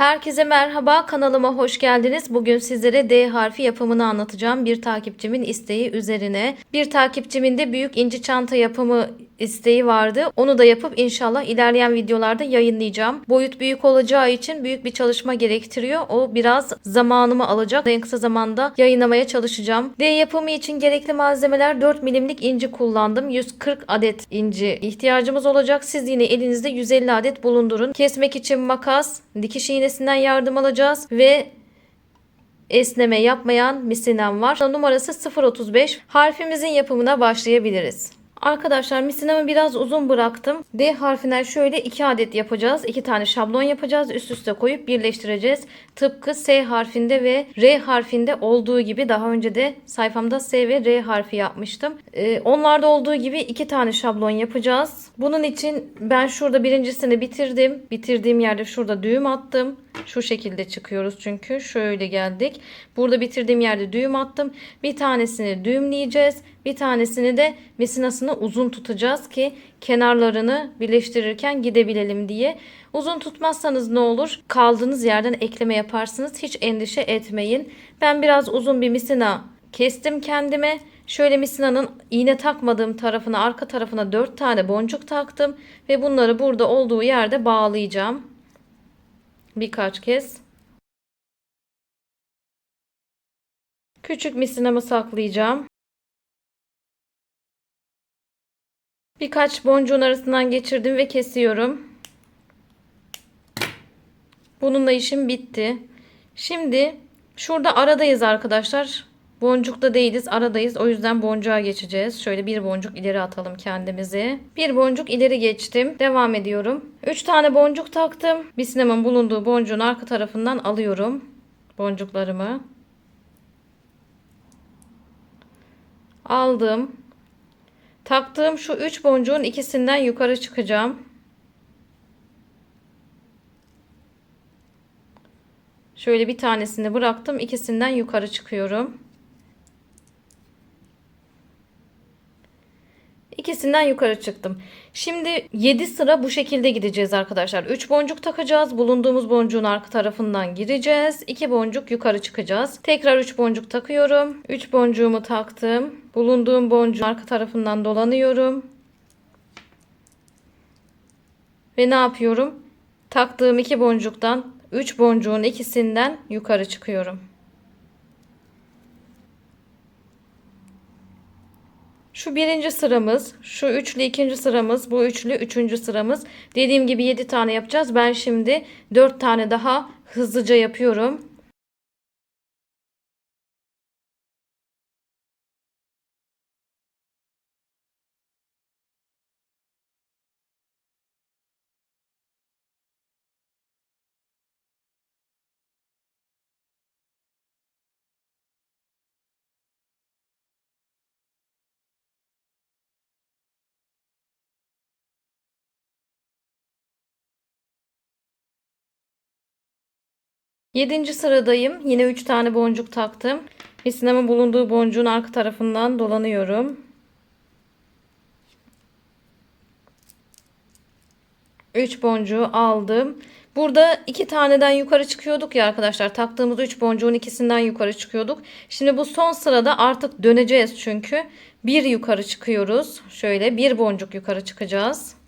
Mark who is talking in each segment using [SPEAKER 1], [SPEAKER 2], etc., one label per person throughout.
[SPEAKER 1] Herkese merhaba kanalıma hoş geldiniz. Bugün sizlere D harfi yapımını anlatacağım. Bir takipçimin isteği üzerine. Bir takipçimin de büyük inci çanta yapımı isteği vardı. Onu da yapıp inşallah ilerleyen videolarda yayınlayacağım. Boyut büyük olacağı için büyük bir çalışma gerektiriyor. O biraz zamanımı alacak. En kısa zamanda yayınlamaya çalışacağım. D yapımı için gerekli malzemeler 4 milimlik inci kullandım. 140 adet inci ihtiyacımız olacak. Siz yine elinizde 150 adet bulundurun. Kesmek için makas, dikiş iğnesinden yardım alacağız ve esneme yapmayan misinem var. Numarası 035. Harfimizin yapımına başlayabiliriz. Arkadaşlar misinamı biraz uzun bıraktım. D harfinden şöyle 2 adet yapacağız. 2 tane şablon yapacağız. Üst üste koyup birleştireceğiz. Tıpkı S harfinde ve R harfinde olduğu gibi daha önce de sayfamda S ve R harfi yapmıştım. Ee, onlarda olduğu gibi 2 tane şablon yapacağız. Bunun için ben şurada birincisini bitirdim. Bitirdiğim yerde şurada düğüm attım. Şu şekilde çıkıyoruz çünkü. Şöyle geldik. Burada bitirdiğim yerde düğüm attım. Bir tanesini düğümleyeceğiz. Bir tanesini de misinasını uzun tutacağız ki kenarlarını birleştirirken gidebilelim diye. Uzun tutmazsanız ne olur? Kaldığınız yerden ekleme yaparsınız. Hiç endişe etmeyin. Ben biraz uzun bir misina kestim kendime. Şöyle misinanın iğne takmadığım tarafına arka tarafına 4 tane boncuk taktım. Ve bunları burada olduğu yerde bağlayacağım. Birkaç kez. Küçük misinamı saklayacağım. Birkaç boncuğun arasından geçirdim ve kesiyorum. Bununla işim bitti. Şimdi şurada aradayız arkadaşlar. Boncukta değiliz aradayız. O yüzden boncuğa geçeceğiz. Şöyle bir boncuk ileri atalım kendimizi. Bir boncuk ileri geçtim. Devam ediyorum. 3 tane boncuk taktım. Bir sinemanın bulunduğu boncuğun arka tarafından alıyorum. Boncuklarımı. Aldım. Taktığım şu 3 boncuğun ikisinden yukarı çıkacağım. Şöyle bir tanesini bıraktım. ikisinden yukarı çıkıyorum. İkisinden yukarı çıktım. Şimdi 7 sıra bu şekilde gideceğiz arkadaşlar. 3 boncuk takacağız. Bulunduğumuz boncuğun arka tarafından gireceğiz. 2 boncuk yukarı çıkacağız. Tekrar 3 boncuk takıyorum. 3 boncuğumu taktım. Bulunduğum boncuğun arka tarafından dolanıyorum. Ve ne yapıyorum? Taktığım 2 boncuktan 3 boncuğun ikisinden yukarı çıkıyorum. Şu birinci sıramız, şu üçlü ikinci sıramız, bu üçlü üçüncü sıramız. Dediğim gibi 7 tane yapacağız. Ben şimdi 4 tane daha hızlıca yapıyorum. Yedinci sıradayım. Yine 3 tane boncuk taktım. Misinamın bulunduğu boncuğun arka tarafından dolanıyorum. 3 boncuğu aldım. Burada iki taneden yukarı çıkıyorduk ya arkadaşlar. Taktığımız 3 boncuğun ikisinden yukarı çıkıyorduk. Şimdi bu son sırada artık döneceğiz çünkü. Bir yukarı çıkıyoruz. Şöyle bir boncuk yukarı çıkacağız.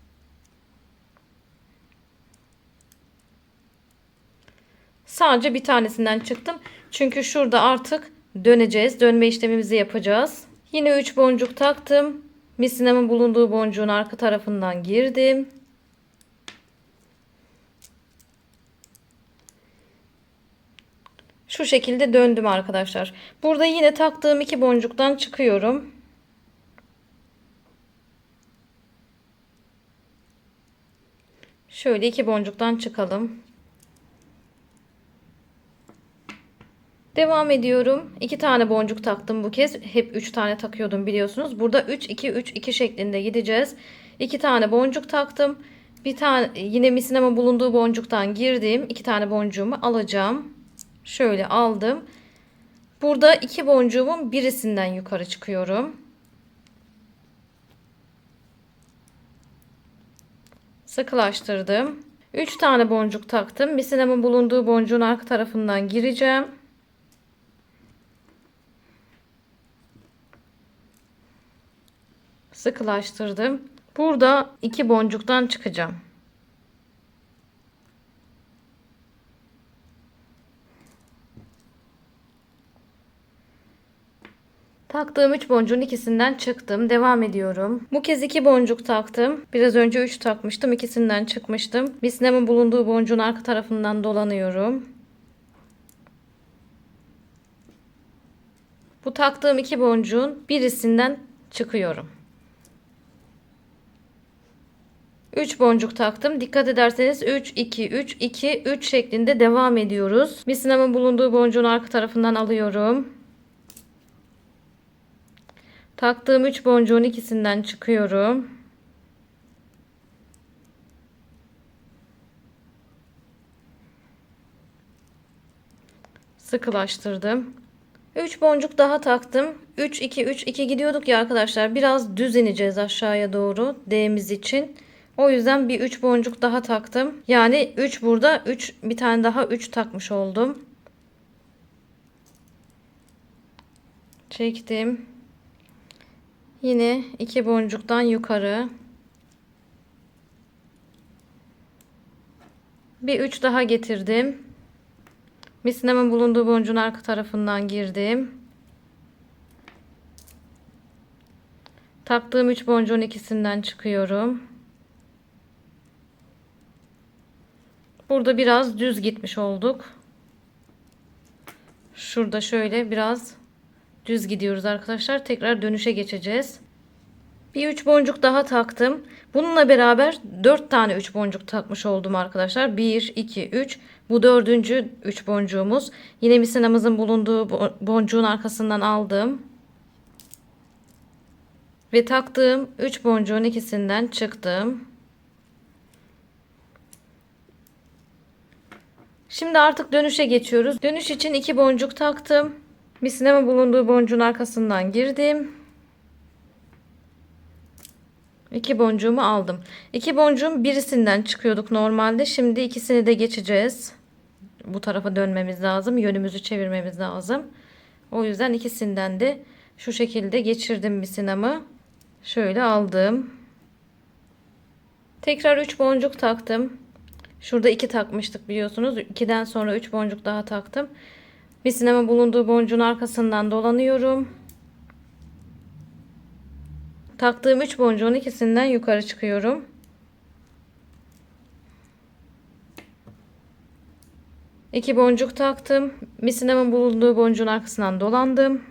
[SPEAKER 1] Sadece bir tanesinden çıktım. Çünkü şurada artık döneceğiz. Dönme işlemimizi yapacağız. Yine 3 boncuk taktım. Misinamın bulunduğu boncuğun arka tarafından girdim. Şu şekilde döndüm arkadaşlar. Burada yine taktığım iki boncuktan çıkıyorum. Şöyle iki boncuktan çıkalım. Devam ediyorum. 2 tane boncuk taktım bu kez. Hep 3 tane takıyordum biliyorsunuz. Burada 3 2 3 2 şeklinde gideceğiz. 2 tane boncuk taktım. Bir tane yine misinama bulunduğu boncuktan girdim. 2 tane boncuğumu alacağım. Şöyle aldım. Burada iki boncuğumun birisinden yukarı çıkıyorum. Sıkılaştırdım. 3 tane boncuk taktım. Misinamın bulunduğu boncuğun arka tarafından gireceğim. Sıkılaştırdım. Burada iki boncuktan çıkacağım. Taktığım 3 boncuğun ikisinden çıktım. Devam ediyorum. Bu kez 2 boncuk taktım. Biraz önce 3 takmıştım. İkisinden çıkmıştım. Bisnemin bulunduğu boncuğun arka tarafından dolanıyorum. Bu taktığım 2 boncuğun birisinden çıkıyorum. 3 boncuk taktım. Dikkat ederseniz 3 2 3 2 3 şeklinde devam ediyoruz. Misinamın bulunduğu boncuğun arka tarafından alıyorum. Taktığım 3 boncuğun ikisinden çıkıyorum. Sıkılaştırdım. 3 boncuk daha taktım. 3 2 3 2 gidiyorduk ya arkadaşlar. Biraz düz ineceğiz aşağıya doğru D'miz için. O yüzden bir 3 boncuk daha taktım. Yani 3 burada 3 bir tane daha 3 takmış oldum. Çektim. Yine iki boncuktan yukarı. Bir üç daha getirdim. Misinamin bulunduğu boncuğun arka tarafından girdim. Taktığım üç boncuğun ikisinden çıkıyorum. Burada biraz düz gitmiş olduk. Şurada şöyle biraz düz gidiyoruz arkadaşlar. Tekrar dönüşe geçeceğiz. Bir üç boncuk daha taktım. Bununla beraber 4 tane 3 boncuk takmış oldum arkadaşlar. 1, 2, 3. Bu dördüncü 3 boncuğumuz. Yine misinamızın bulunduğu boncuğun arkasından aldım. Ve taktığım 3 boncuğun ikisinden çıktım. Şimdi artık dönüşe geçiyoruz. Dönüş için 2 boncuk taktım. Misinema bulunduğu boncuğun arkasından girdim. İki boncuğumu aldım. İki boncuğun birisinden çıkıyorduk normalde. Şimdi ikisini de geçeceğiz. Bu tarafa dönmemiz lazım. Yönümüzü çevirmemiz lazım. O yüzden ikisinden de şu şekilde geçirdim misinamı. Şöyle aldım. Tekrar 3 boncuk taktım. Şurada 2 takmıştık biliyorsunuz. 2'den sonra 3 boncuk daha taktım. Bir sinema bulunduğu boncuğun arkasından dolanıyorum. Taktığım 3 boncuğun ikisinden yukarı çıkıyorum. İki boncuk taktım. Misinemin bulunduğu boncuğun arkasından dolandım.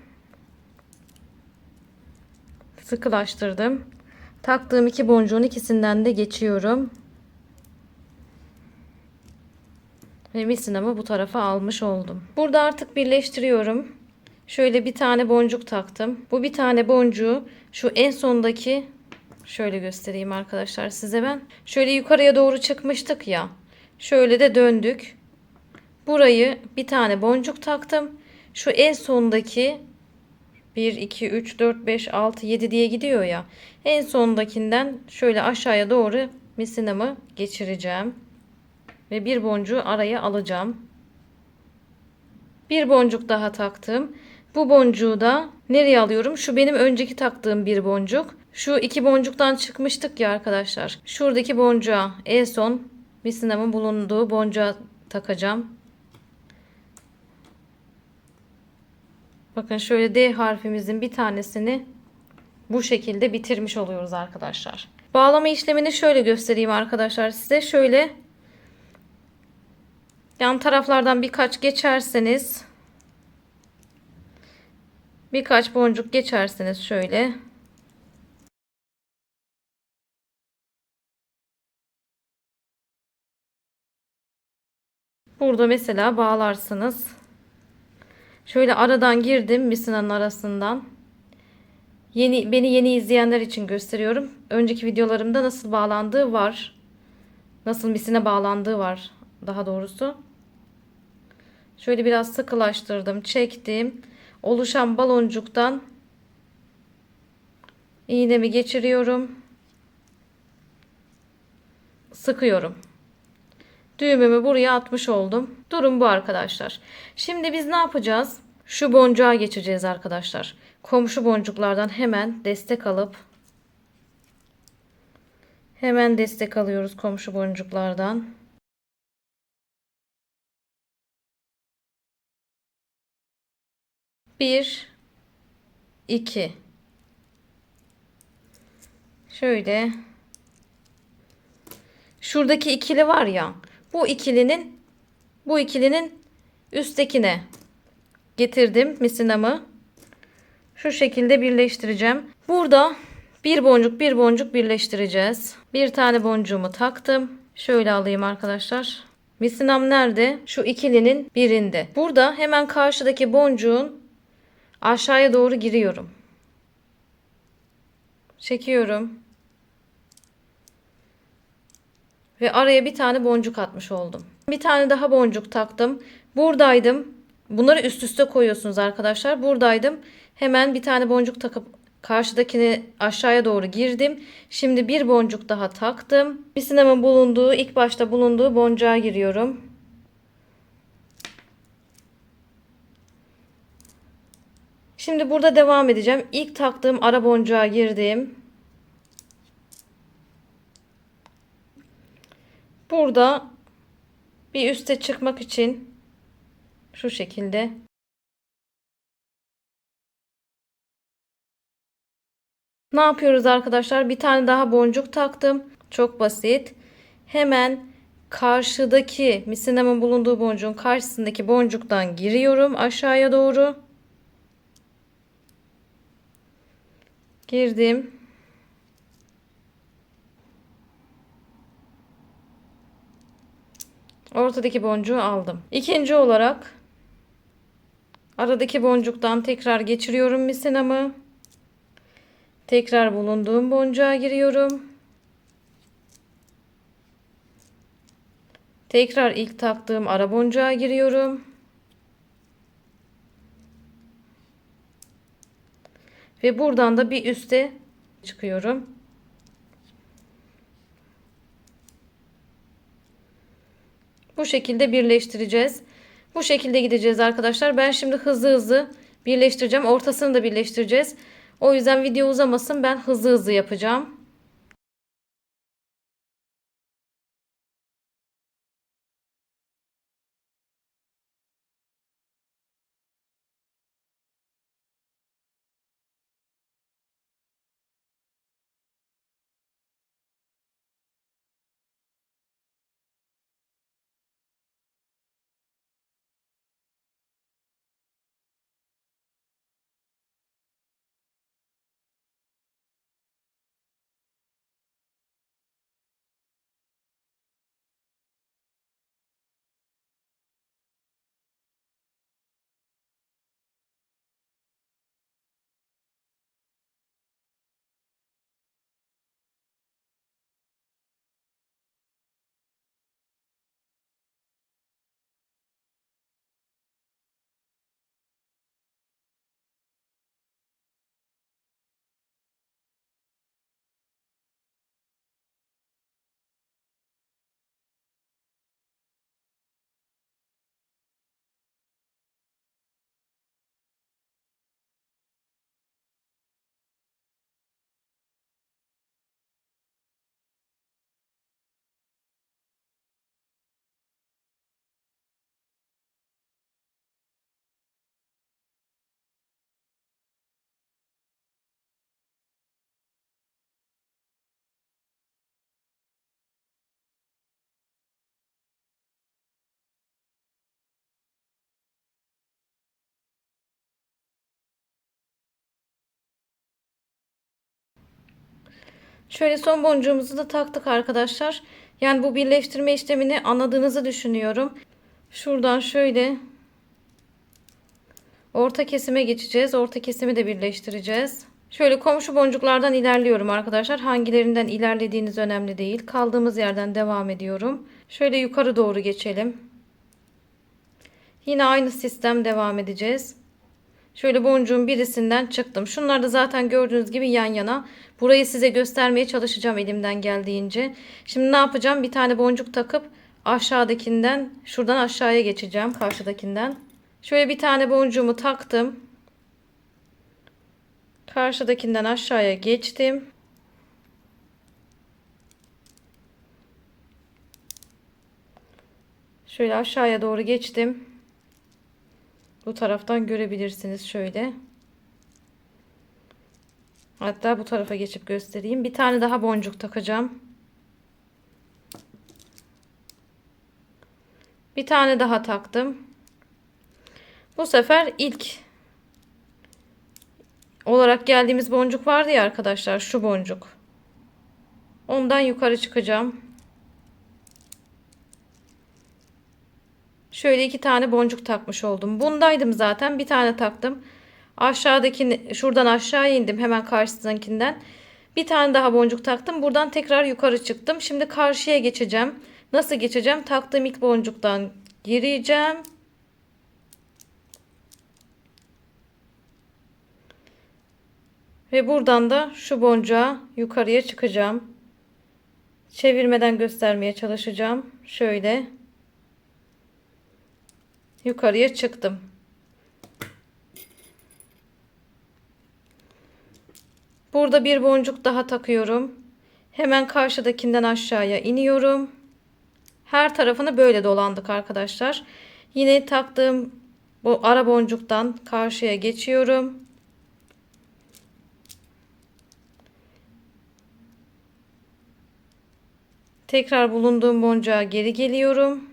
[SPEAKER 1] Sıkılaştırdım. Taktığım iki boncuğun ikisinden de geçiyorum. Ve misinamı bu tarafa almış oldum. Burada artık birleştiriyorum. Şöyle bir tane boncuk taktım. Bu bir tane boncuğu şu en sondaki şöyle göstereyim arkadaşlar size ben. Şöyle yukarıya doğru çıkmıştık ya. Şöyle de döndük. Burayı bir tane boncuk taktım. Şu en sondaki 1, 2, 3, 4, 5, 6, 7 diye gidiyor ya. En sondakinden şöyle aşağıya doğru misinamı geçireceğim. Ve bir boncuğu araya alacağım. Bir boncuk daha taktım. Bu boncuğu da nereye alıyorum? Şu benim önceki taktığım bir boncuk. Şu iki boncuktan çıkmıştık ya arkadaşlar. Şuradaki boncuğa en son misinamın bulunduğu boncuğa takacağım. Bakın şöyle D harfimizin bir tanesini bu şekilde bitirmiş oluyoruz arkadaşlar. Bağlama işlemini şöyle göstereyim arkadaşlar size. Şöyle yan taraflardan birkaç geçerseniz birkaç boncuk geçerseniz şöyle Burada mesela bağlarsınız. Şöyle aradan girdim misinanın arasından. Yeni beni yeni izleyenler için gösteriyorum. Önceki videolarımda nasıl bağlandığı var. Nasıl misine bağlandığı var daha doğrusu. Şöyle biraz sıkılaştırdım, çektim. Oluşan baloncuktan iğnemi geçiriyorum. Sıkıyorum. Düğümümü buraya atmış oldum. Durum bu arkadaşlar. Şimdi biz ne yapacağız? Şu boncuğa geçeceğiz arkadaşlar. Komşu boncuklardan hemen destek alıp hemen destek alıyoruz komşu boncuklardan. Bir, iki. Şöyle. Şuradaki ikili var ya. Bu ikilinin bu ikilinin üsttekine getirdim misinamı. Şu şekilde birleştireceğim. Burada bir boncuk bir boncuk birleştireceğiz. Bir tane boncuğumu taktım. Şöyle alayım arkadaşlar. Misinam nerede? Şu ikilinin birinde. Burada hemen karşıdaki boncuğun aşağıya doğru giriyorum. Çekiyorum. Ve araya bir tane boncuk atmış oldum. Bir tane daha boncuk taktım. Buradaydım. Bunları üst üste koyuyorsunuz arkadaşlar. Buradaydım. Hemen bir tane boncuk takıp karşıdakini aşağıya doğru girdim. Şimdi bir boncuk daha taktım. Misinamın bulunduğu, ilk başta bulunduğu boncuğa giriyorum. Şimdi burada devam edeceğim. İlk taktığım ara boncuğa girdim. Burada bir üste çıkmak için şu şekilde Ne yapıyoruz arkadaşlar? Bir tane daha boncuk taktım. Çok basit. Hemen karşıdaki misinamın bulunduğu boncuğun karşısındaki boncuktan giriyorum aşağıya doğru. Girdim. Ortadaki boncuğu aldım. İkinci olarak aradaki boncuktan tekrar geçiriyorum misinamı. Tekrar bulunduğum boncuğa giriyorum. Tekrar ilk taktığım ara boncuğa giriyorum. Ve buradan da bir üste çıkıyorum. Bu şekilde birleştireceğiz. Bu şekilde gideceğiz arkadaşlar. Ben şimdi hızlı hızlı birleştireceğim. Ortasını da birleştireceğiz. O yüzden video uzamasın. Ben hızlı hızlı yapacağım. Şöyle son boncuğumuzu da taktık arkadaşlar. Yani bu birleştirme işlemini anladığınızı düşünüyorum. Şuradan şöyle orta kesime geçeceğiz. Orta kesimi de birleştireceğiz. Şöyle komşu boncuklardan ilerliyorum arkadaşlar. Hangilerinden ilerlediğiniz önemli değil. Kaldığımız yerden devam ediyorum. Şöyle yukarı doğru geçelim. Yine aynı sistem devam edeceğiz. Şöyle boncuğun birisinden çıktım. Şunlar da zaten gördüğünüz gibi yan yana. Burayı size göstermeye çalışacağım elimden geldiğince. Şimdi ne yapacağım? Bir tane boncuk takıp aşağıdakinden şuradan aşağıya geçeceğim karşıdakinden. Şöyle bir tane boncuğumu taktım. Karşıdakinden aşağıya geçtim. Şöyle aşağıya doğru geçtim. Bu taraftan görebilirsiniz şöyle. Hatta bu tarafa geçip göstereyim. Bir tane daha boncuk takacağım. Bir tane daha taktım. Bu sefer ilk olarak geldiğimiz boncuk vardı ya arkadaşlar. Şu boncuk. Ondan yukarı çıkacağım. Şöyle iki tane boncuk takmış oldum. Bundaydım zaten. Bir tane taktım. Aşağıdaki şuradan aşağı indim. Hemen karşısındakinden. Bir tane daha boncuk taktım. Buradan tekrar yukarı çıktım. Şimdi karşıya geçeceğim. Nasıl geçeceğim? Taktığım ilk boncuktan gireceğim. Ve buradan da şu boncuğa yukarıya çıkacağım. Çevirmeden göstermeye çalışacağım. Şöyle. Yukarıya çıktım. Burada bir boncuk daha takıyorum. Hemen karşıdakinden aşağıya iniyorum. Her tarafını böyle dolandık arkadaşlar. Yine taktığım bu ara boncuktan karşıya geçiyorum. Tekrar bulunduğum boncuğa geri geliyorum.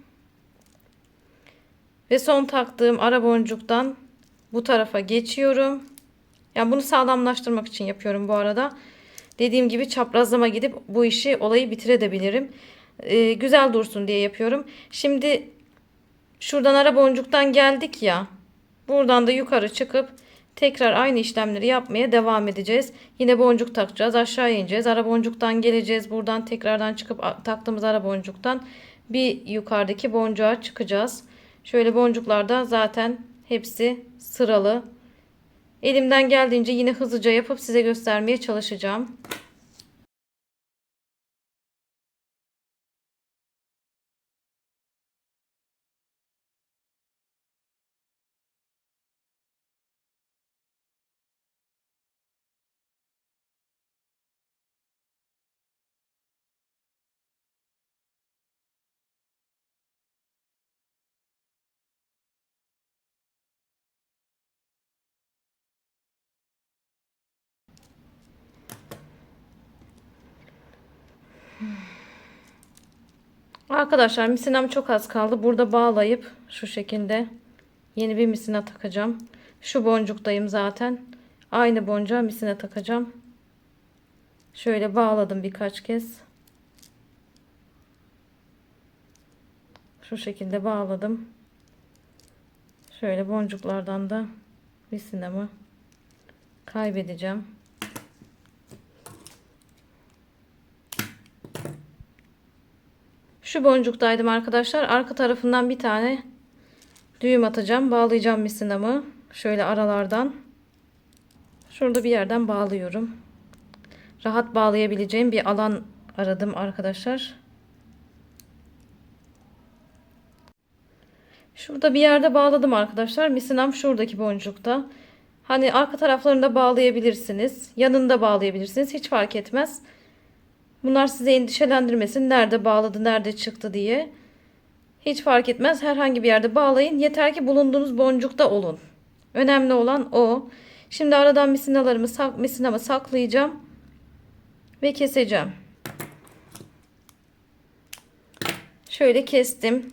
[SPEAKER 1] Ve son taktığım ara boncuktan bu tarafa geçiyorum. Yani bunu sağlamlaştırmak için yapıyorum bu arada. Dediğim gibi çaprazlama gidip bu işi olayı bitirebilirim. Ee, güzel dursun diye yapıyorum. Şimdi şuradan ara boncuktan geldik ya. Buradan da yukarı çıkıp tekrar aynı işlemleri yapmaya devam edeceğiz. Yine boncuk takacağız. Aşağı ineceğiz. Ara boncuktan geleceğiz. Buradan tekrardan çıkıp taktığımız ara boncuktan bir yukarıdaki boncuğa çıkacağız. Şöyle boncuklarda zaten hepsi sıralı. Elimden geldiğince yine hızlıca yapıp size göstermeye çalışacağım. Arkadaşlar misinem çok az kaldı. Burada bağlayıp şu şekilde yeni bir misina takacağım. Şu boncuktayım zaten. Aynı boncuğa misine takacağım. Şöyle bağladım birkaç kez. Şu şekilde bağladım. Şöyle boncuklardan da misinamı kaybedeceğim. Şu boncuktaydım arkadaşlar. Arka tarafından bir tane düğüm atacağım. Bağlayacağım misinamı. Şöyle aralardan. Şurada bir yerden bağlıyorum. Rahat bağlayabileceğim bir alan aradım arkadaşlar. Şurada bir yerde bağladım arkadaşlar. Misinam şuradaki boncukta. Hani arka taraflarında bağlayabilirsiniz. Yanında bağlayabilirsiniz. Hiç fark etmez. Bunlar size endişelendirmesin. Nerede bağladı, nerede çıktı diye. Hiç fark etmez. Herhangi bir yerde bağlayın. Yeter ki bulunduğunuz boncukta olun. Önemli olan o. Şimdi aradan misinalarımı, sak, misinamı saklayacağım. Ve keseceğim. Şöyle kestim.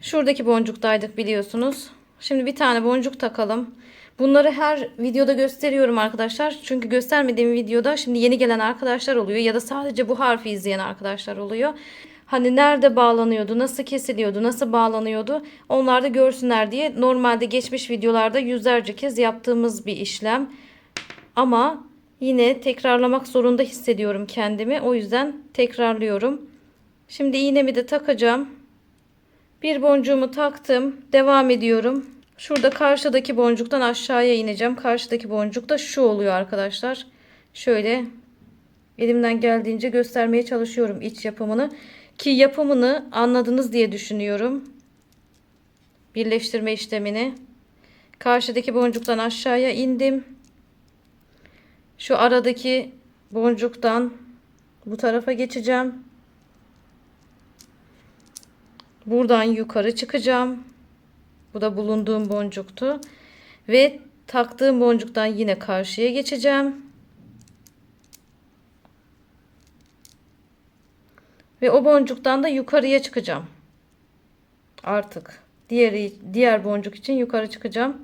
[SPEAKER 1] Şuradaki boncuktaydık biliyorsunuz. Şimdi bir tane boncuk takalım. Bunları her videoda gösteriyorum arkadaşlar. Çünkü göstermediğim videoda şimdi yeni gelen arkadaşlar oluyor ya da sadece bu harfi izleyen arkadaşlar oluyor. Hani nerede bağlanıyordu, nasıl kesiliyordu, nasıl bağlanıyordu onlar da görsünler diye normalde geçmiş videolarda yüzlerce kez yaptığımız bir işlem. Ama yine tekrarlamak zorunda hissediyorum kendimi. O yüzden tekrarlıyorum. Şimdi iğnemi de takacağım. Bir boncuğumu taktım. Devam ediyorum. Şurada karşıdaki boncuktan aşağıya ineceğim. Karşıdaki boncuk da şu oluyor arkadaşlar. Şöyle elimden geldiğince göstermeye çalışıyorum iç yapımını. Ki yapımını anladınız diye düşünüyorum. Birleştirme işlemini. Karşıdaki boncuktan aşağıya indim. Şu aradaki boncuktan bu tarafa geçeceğim. Buradan yukarı çıkacağım. Bu da bulunduğum boncuktu. Ve taktığım boncuktan yine karşıya geçeceğim. Ve o boncuktan da yukarıya çıkacağım. Artık diğeri diğer boncuk için yukarı çıkacağım.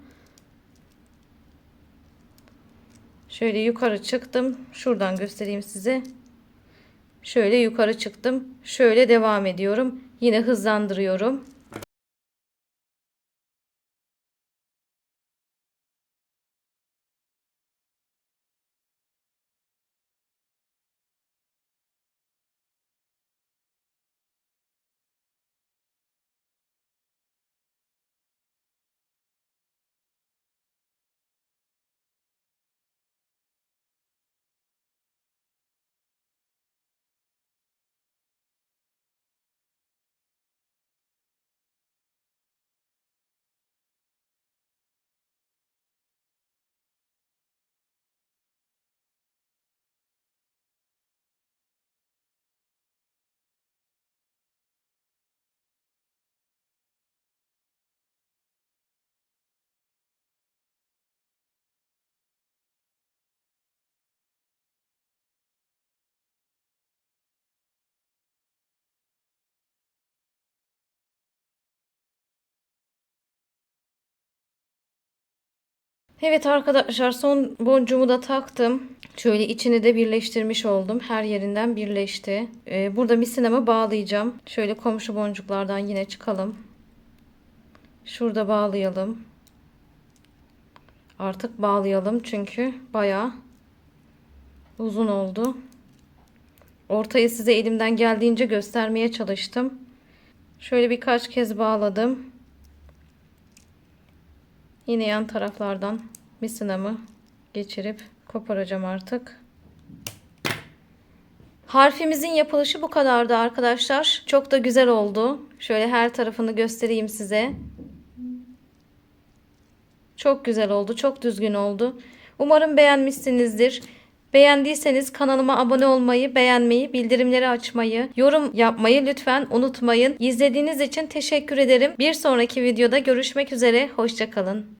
[SPEAKER 1] Şöyle yukarı çıktım. Şuradan göstereyim size. Şöyle yukarı çıktım. Şöyle devam ediyorum. Yine hızlandırıyorum. Evet arkadaşlar son boncuğumu da taktım. Şöyle içini de birleştirmiş oldum. Her yerinden birleşti. Ee, burada misinamı bağlayacağım. Şöyle komşu boncuklardan yine çıkalım. Şurada bağlayalım. Artık bağlayalım çünkü bayağı uzun oldu. Ortayı size elimden geldiğince göstermeye çalıştım. Şöyle birkaç kez bağladım. Yine yan taraflardan misinamı geçirip koparacağım artık. Harfimizin yapılışı bu kadardı arkadaşlar. Çok da güzel oldu. Şöyle her tarafını göstereyim size. Çok güzel oldu. Çok düzgün oldu. Umarım beğenmişsinizdir. Beğendiyseniz kanalıma abone olmayı, beğenmeyi, bildirimleri açmayı, yorum yapmayı lütfen unutmayın. İzlediğiniz için teşekkür ederim. Bir sonraki videoda görüşmek üzere. Hoşçakalın.